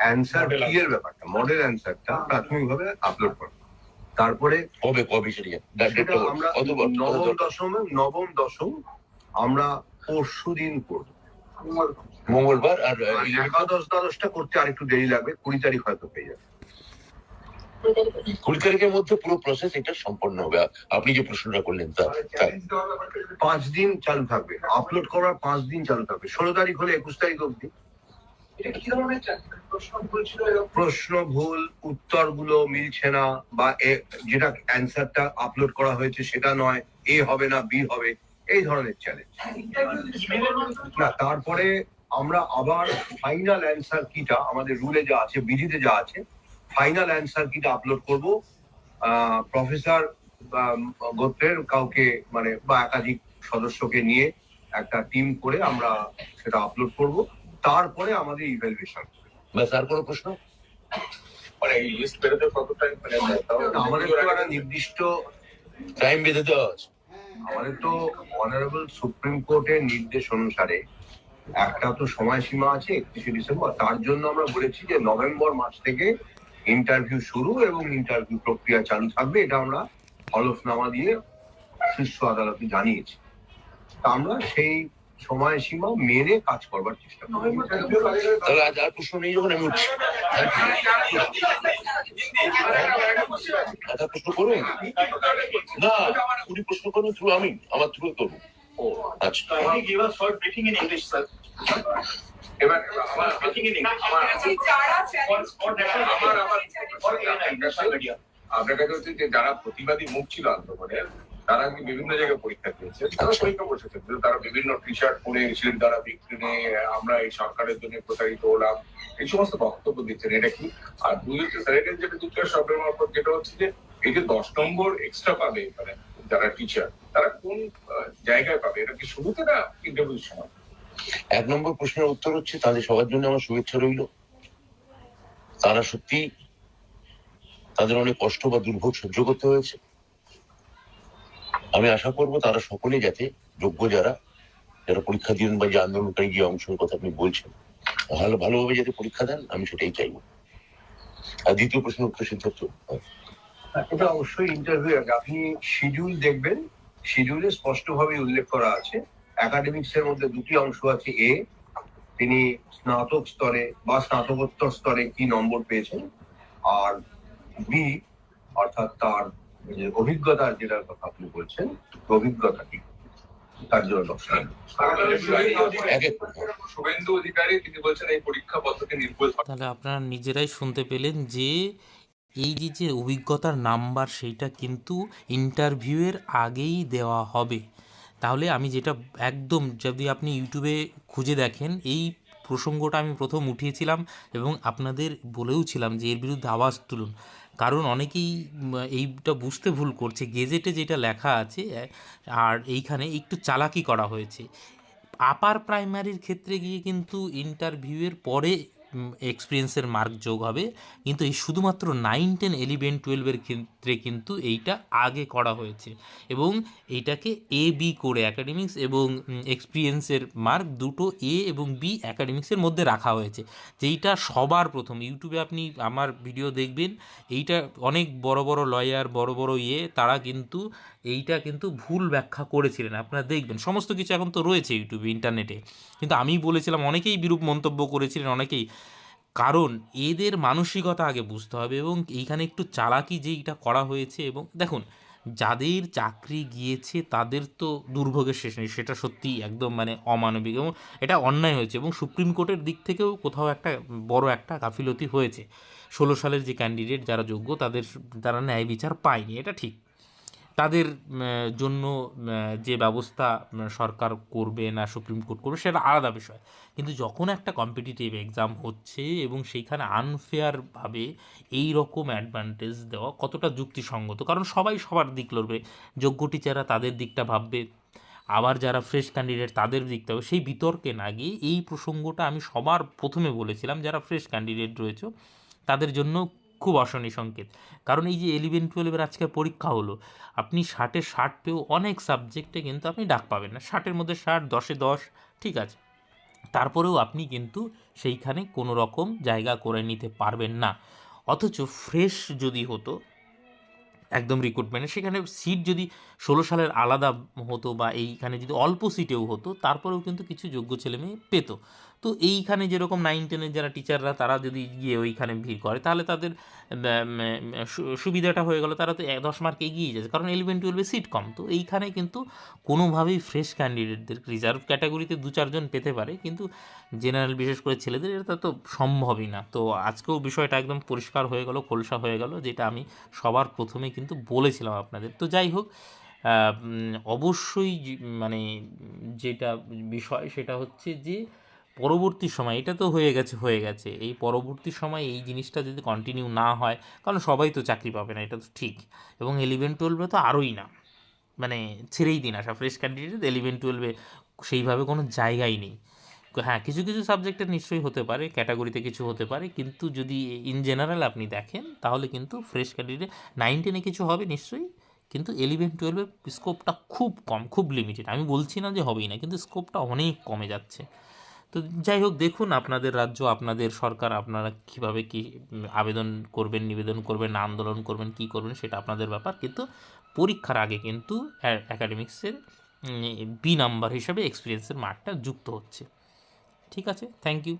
Answer কি এর ব্যাপারটা মডেল অ্যান্সারটা প্রাথমিকভাবে আপলোড করো। তারপরে কবে কবে সেটা আমরা নবম দশম নবম দশম আমরা পরশু দিন করব। মঙ্গলবার আর একাদশ দ্বাদশটা করতে আর একটু দেরি লাগবে কুড়ি তারিখ হয়তো পেয়ে যাবে। কুড়ি তারিখের মধ্যে পুরো প্রসেস এটা সম্পন্ন হবে। আপনি যে প্রশ্নটা করলেন তা পাঁচ দিন চালু থাকবে। আপলোড করার পাঁচ দিন চালু থাকবে। ষোলো তারিখ হলে একুশ তারিখ অব্দি এটা কি ধরনের চ্যালেঞ্জ? প্রশ্ন ভুল উত্তরগুলো মিলছে না বা যেটা অ্যান্সারটা আপলোড করা হয়েছে সেটা নয় এ হবে না বি হবে এই ধরনের চ্যালেঞ্জ মাধ্যমে না তারপরে আমরা আবার ফাইনাল অ্যান্সার কিটা আমাদের রুলে যা আছে বিধিতে যা আছে ফাইনাল অ্যান্সার কিটা আপলোড করব। প্রফেসর গোত্রের কাউকে মানে বা একাধিক সদস্যকে নিয়ে একটা টিম করে আমরা সেটা আপলোড করব। তারপরে আমাদের ইভ্যালুয়েশন ব্যাস আর কোনো প্রশ্ন? মানে এই লিস্ট বেরোতে কত টাইম মানে আমাদের তো একটা নির্দিষ্ট টাইম বেঁধে দেওয়া আছে আমাদের তো অনারেবল সুপ্রিম কোর্টের নির্দেশ অনুসারে একটা তো সময়সীমা আছে একত্রিশে ডিসেম্বর। তার জন্য আমরা বলেছি যে নভেম্বর মাস থেকে ইন্টারভিউ শুরু এবং ইন্টারভিউ প্রক্রিয়া চালু থাকবে। এটা আমরা হলফনামা দিয়ে শীর্ষ আদালতে জানিয়েছি। তা আমরা সেই সময়সীমা মেনে কাজ করবার চেষ্টা তাহলে আজ আর প্রশ্ন নেই যখন আমি উঠছি প্রশ্ন করুন না উনি প্রশ্ন করুন থ্রু আমি আমার থ্রু করুন আচ্ছা? এবার আমার. আমার. আপনার কাছে হচ্ছে যে যারা প্রতিবাদী মুখ ছিল আন্দোলনের তারা কি বিভিন্ন জায়গায় পরীক্ষা দিয়েছে? তারা আচ্ছা। পরীক্ষা বসেছে। কিন্তু তারা বিভিন্ন টি শার্ট পরে এসির দ্বারা বিক্রি নিয়ে আমরা এই সরকারের জন্য প্রতারিত হলাম। এই সমস্ত বক্তব্য দিচ্ছেন। এটা কি? আর দুই হচ্ছে স্যারের যেটা যুক্তরাষ্ট্র শব্দের মারফত যেটা হচ্ছে যে এই যে দশ নম্বর এক্সট্রা পাবে মানে যারা টিচার তারা কোন জায়গায় পাবে? এটা কি শুরুতে না ইন্টারভিউর সময়? এক নম্বর প্রশ্নের উত্তর হচ্ছে তাদের সবার জন্য আমার শুভেচ্ছা রইল। তারা সত্যি তাদের অনেক কষ্ট বা দুর্ভোগ সহ্য করতে হয়েছে। আমি আশা করব তারা সকলে যাতে যোগ্য যারা যারা পরীক্ষা দিবেন বা যে আন্দোলনটাই যে অংশের কথা আপনি বলছেন, ভালো, ভালোভাবে যাতে পরীক্ষা দেন, আমি সেটাই চাইব। আর দ্বিতীয় প্রশ্ন উত্তর সিদ্ধার্থ। এটা অবশ্যই ইন্টারভিউ আপনি শিডিউল দেখবেন শিডিউলে স্পষ্টভাবে উল্লেখ করা আছে। একাডেমিক্স এর মধ্যে দুটি অংশ আছে এ তিনি স্নাতক স্তরে বা স্নাতকোত্তর স্তরে কি নম্বর পেয়েছেন? আর বি অর্থাৎ তার যে অভিজ্ঞতার যেটার কথা আপনি বলছেন অভিজ্ঞতা কি? তার জন্য শুভেন্দু অধিকারী তিনি বলছেন এই পরীক্ষা পদ্ধতি নির্ভুল। তাহলে আপনারা নিজেরাই শুনতে পেলেন যে এই যে যে অভিজ্ঞতার নাম্বার সেইটা কিন্তু ইন্টারভিউয়ের আগেই দেওয়া হবে। তাহলে আমি যেটা একদম যদি আপনি ইউটিউবে খুঁজে দেখেন এই প্রসঙ্গটা আমি প্রথম উঠিয়েছিলাম এবং আপনাদের বলেও ছিলাম যে এর বিরুদ্ধে আওয়াজ তুলুন। কারণ অনেকেই এইটা বুঝতে ভুল করছে, গেজেটে যেটা লেখা আছে, আর এইখানে একটু চালাকি করা হয়েছে। আপার প্রাইমারির ক্ষেত্রে গিয়ে কিন্তু ইন্টারভিউয়ের পরে এক্সপিরিয়েন্সের মার্ক যোগ হবে। কিন্তু এই শুধুমাত্র নাইন টেন ইলেভেন টুয়েলভের ক্ষেত্রে কিন্তু এইটা আগে করা হয়েছে। এবং এইটাকে এ বি করে অ্যাকাডেমিক্স এবং এক্সপিরিয়েন্সের মার্ক দুটো এ এবং বি অ্যাকাডেমিক্সের মধ্যে রাখা হয়েছে। যেইটা সবার প্রথম। ইউটিউবে আপনি আমার ভিডিও দেখবেন, এইটা অনেক বড় বড় লয়ার বড় বড় ইয়ে তারা কিন্তু এইটা কিন্তু ভুল ব্যাখ্যা করেছিলেন। আপনারা দেখবেন, সমস্ত কিছু এখন তো রয়েছে ইউটিউবে ইন্টারনেটে কিন্তু আমি বলেছিলাম, অনেকেই বিরূপ মন্তব্য করেছিলেন, অনেকেই কারণ এদের মানসিকতা আগে বুঝতে হবে এবং এইখানে একটু চালাকি যে এটা করা হয়েছে এবং দেখুন, যাদের চাকরি গিয়েছে তাদের তো দুর্ভোগের শেষ নেই, সেটা সত্যি একদম মানে অমানবিক এবং এটা অন্যায় হয়েছে এবং সুপ্রিম কোর্টের দিক থেকেও কোথাও একটা বড় একটা গাফিলতি হয়েছে। ষোলো সালের যে ক্যান্ডিডেট যারা যোগ্য তাদের তারা ন্যায় বিচার পায়নি, এটা ঠিক। তাদের জন্য যে ব্যবস্থা সরকার করবে না, সুপ্রিম কোর্ট করবে, সেটা আলাদা বিষয়। কিন্তু যখন একটা কম্পিটিটিভ এক্সাম হচ্ছে এবং সেইখানে আনফেয়ারভাবে এই রকম অ্যাডভান্টেজ দেওয়া কতটা যুক্তিসঙ্গত, কারণ সবাই সবার দিক লড়বে, যোগ্য টিচাররা তাদের দিকটা ভাববে, আবার যারা ফ্রেশ ক্যান্ডিডেট তাদের দিকটা হবে সেই বিতর্কে না গিয়ে এই প্রসঙ্গটা আমি সবার প্রথমে বলেছিলাম, যারা ফ্রেশ ক্যান্ডিডেট রয়েছে, তাদের জন্য খুব অশনি সংকেত। কারণ এই যে ইলেভেন টুয়েলভের আজকে পরীক্ষা হলো, আপনি ষাটে ষাট পেয়েও অনেক সাবজেক্টে কিন্তু আপনি ডাক পাবেন না। ষাটের মধ্যে ষাট, দশে দশ, ঠিক আছে। তারপরেও আপনি কিন্তু সেইখানে কোনো রকম জায়গা করে নিতে পারবেন না। অথচ ফ্রেশ যদি হতো, একদম রিক্রুটমেন্টে সেখানে সিট যদি ষোলো সালের আলাদা হতো বা এইখানে যদি অল্প সিটেও হতো, তারপরেও কিন্তু কিছু যোগ্য ছেলে মেয়ে পেতো। তো এইখানে যেরকম নাইন টেনের যারা টিচাররা তারা যদি গিয়ে ওইখানে ভিড় করে, তাহলে তাদের সুবিধাটা হয়ে গেল, তারা তো এক, দশ মার্ক এগিয়ে যাচ্ছে। কারণ ইলেভেন টুয়েলভে সিট কম। তো এইখানে কিন্তু কোনোভাবেই ফ্রেশ ক্যান্ডিডেটদের রিজার্ভ ক্যাটাগরিতে দু, চারজন পেতে পারে, কিন্তু জেনারেল বিশেষ করে ছেলেদের, এটা তো সম্ভবই না। তো আজকেও বিষয়টা একদম পরিষ্কার হয়ে গেল, খোলসা হয়ে গেল, যেটা আমি সবার প্রথমে কিন্তু বলেছিলাম আপনাদের। তো যাই হোক অবশ্যই মানে যেটা বিষয়, সেটা হচ্ছে যে পরবর্তী সময়, এটা তো হয়ে গেছে হয়ে গেছে। এই পরবর্তী সময় এই জিনিসটা যদি কন্টিনিউ না হয়, কারণ সবাই তো চাকরি পাবে না, এটা তো ঠিক। এবং ইলেভেন টুয়েলভে তো আরোই না। মানে ছেড়েই দিন আসা ফ্রেশ ক্যান্ডিডেট ইলেভেন টুয়েলভে সেইভাবে কোনো জায়গাই নেই। হ্যাঁ কিছু কিছু সাবজেক্টে নিশ্চয়ই হতে পারে ক্যাটাগরিতে কিছু হতে পারে, কিন্তু যদি ইন জেনারেল আপনি দেখেন, তাহলে কিন্তু ফ্রেশ ক্যান্ডিডেট নাইন টেনে কিছু হবে নিশ্চয়ই, কিন্তু ইলেভেন টুয়েলভের স্কোপটা খুব কম, খুব লিমিটেড আমি বলছি না যে হবেই না, কিন্তু স্কোপটা অনেক কমে যাচ্ছে। তো যাই হোক, দেখুন আপনাদের রাজ্য, আপনাদের সরকার আপনারা কীভাবে কি আবেদন করবেন, নিবেদন করবেন, আন্দোলন করবেন, কি করবেন সেটা আপনাদের ব্যাপার। কিন্তু পরীক্ষার আগে কিন্তু অ্যাকাডেমিক্সের বি নাম্বার হিসাবে এক্সপিরিয়েন্সের মার্কটা যুক্ত হচ্ছে। ঠিক আছে? Thank you